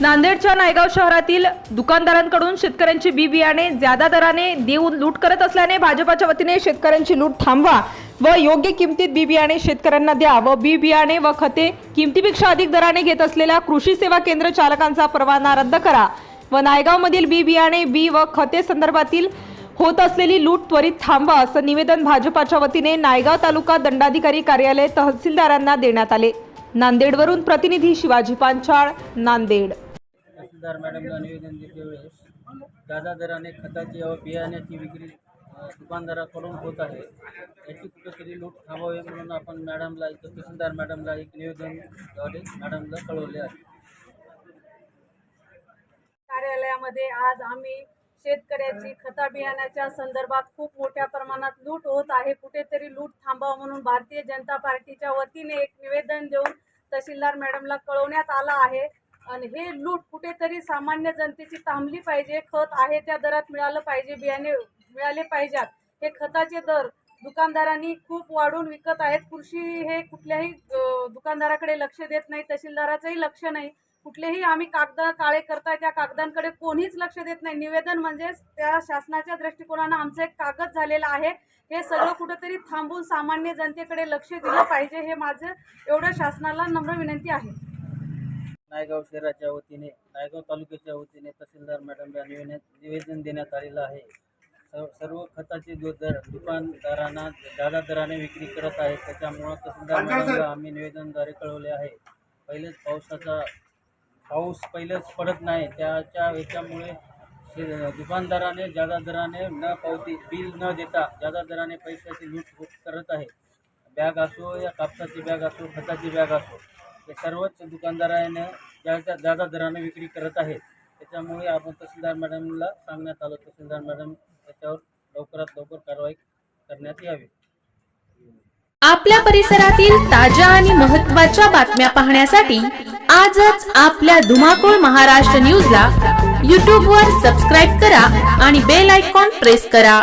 नांदेडच्या नायगाव शहरातील दुकानदारांकडून शेतकऱ्यांची बी बियाणे ज्यादा दराने देऊन लूट करत असल्याने भाजपाच्या वतीने शेतकऱ्यांची लूट थांबवा व योग्य किमतीत बी बियाणे शेतकऱ्यांना द्या व बी बियाणे व खते किमतीपेक्षा अधिक दराने घेत असलेल्या कृषी सेवा केंद्र चालकांचा परवाना रद्द करा व नायगावमधील बी बियाणे बी व खते संदर्भातील होत असलेली लूट त्वरित थांबवा असं निवेदन भाजपाच्या वतीने नायगाव तालुका दंडाधिकारी कार्यालय तहसीलदारांना देण्यात आले. नांदेडवरून प्रतिनिधी शिवाजी पांचाळ नांदेड. खासदार मॅडमला निवेदन देते वेळेस जादा दराने खताची व बियाण्याची विक्री दुकानदाराकडून होत आहे. याची कुठेतरी लूट थांबावी म्हणून आपण मॅडमला इथं तहसीलदार मॅडमला एक निवेदनद्वारे मॅडमला कळवले आहे. कार्यालयामध्ये आज आम्ही शेतकऱ्याची खता बियाण्याच्या संदर्भात खूप मोठ्या प्रमाणात लूट होत आहे. कुठेतरी लूट थांबावं म्हणून भारतीय जनता पार्टीच्या वतीने एक निवेदन देऊन तहसीलदार मॅडमला कळवण्यात आलं आहे. आणि हे लूट कुठेतरी सामान्य जनतेची थांबली पाहिजे. खत आहे त्या दरात मिळालं पाहिजे बियाणे मिळाले पाहिजेत. हे खताचे दर दुकानदारांनी खूप वाढून विकत आहेत. कृषी हे कुठल्याही दुकानदाराकडे लक्ष देत नाही तहसीलदाराचंही लक्ष नाही. कुठलेही आम्ही कागद काळे करताय त्या कागदांकडे कोणीच लक्ष देत नाही. निवेदन म्हणजेच त्या शासनाच्या दृष्टिकोनानं आमचं एक कागद झालेलं आहे. हे सगळं कुठंतरी थांबून सामान्य जनतेकडे लक्ष दिलं पाहिजे हे माझं एवढं शासनाला नम्र विनंती आहे. नायगाव शहराच्या वतीने नायगाव तालुक्याच्या वतीने तहसीलदार मॅडमला निवेदन निवेदन देण्यात आलेलं आहे. सर्व सर्व खताचे जो दर दुकानदारांना जादा दराने विक्री करत आहेत त्याच्यामुळं तहसीलदार मॅडमला आम्ही निवेदनद्वारे कळवले आहे. पहिलेच पावसाचा पाऊस पहिलेच पडत नाही. त्याच्या याच्यामुळे शे- दुकानदाराने जादा दराने न पावती बिल न देता जादा दराने पैशाची लूट करत आहे. बॅग असो या कापसाची बॅग असो खताची बॅग असो. या सर्वच दुकानदाराने जादा जादा दराने विक्री करत आहेत त्याच्यामुळे आपण तहसीलदार मॅडमला सांगण्यात आलं. तहसीलदार मॅडम त्याच्यावर लवकरात लवकर कारवाई करण्यात यावी. आपल्या परिसरातील ताज्या आणि महत्त्वाच्या बातम्या पाहण्यासाठी आजच आपल्या धुमाकूळ महाराष्ट्र न्यूजला यूट्यूबवर सबस्क्राईब करा आणि बेल आयकॉन प्रेस करा.